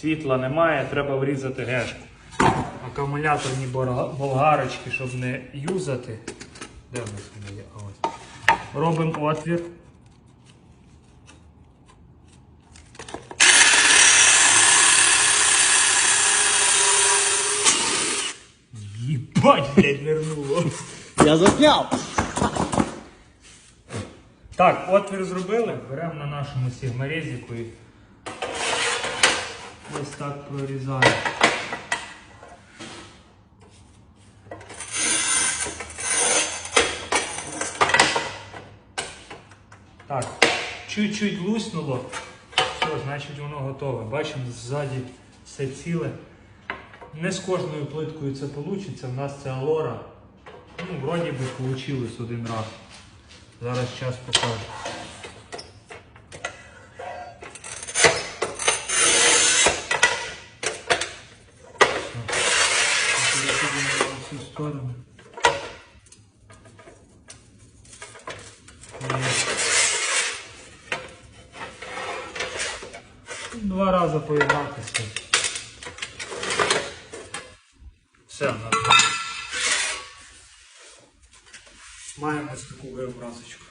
Світла немає, треба врізати гешку. Акумуляторні болгарочки, щоб не юзати. Де в нас вони є? Ось. Робимо отвір. Єбать, блядь, нирнуло. Я засняв. Так, отвір зробили, беремо на нашому сігмарезіку і так прорізаємо. Так, чуть-чуть луснуло, все, значить воно готове. Бачимо, ззаді все ціле. Не з кожною плиткою це вийде, в нас це Алора. Ну, вроді би вийшло один раз. Зараз час покаже. Цю сторону. І Два рази поєднатися. Все, у. Маємо ось таку виобразочку.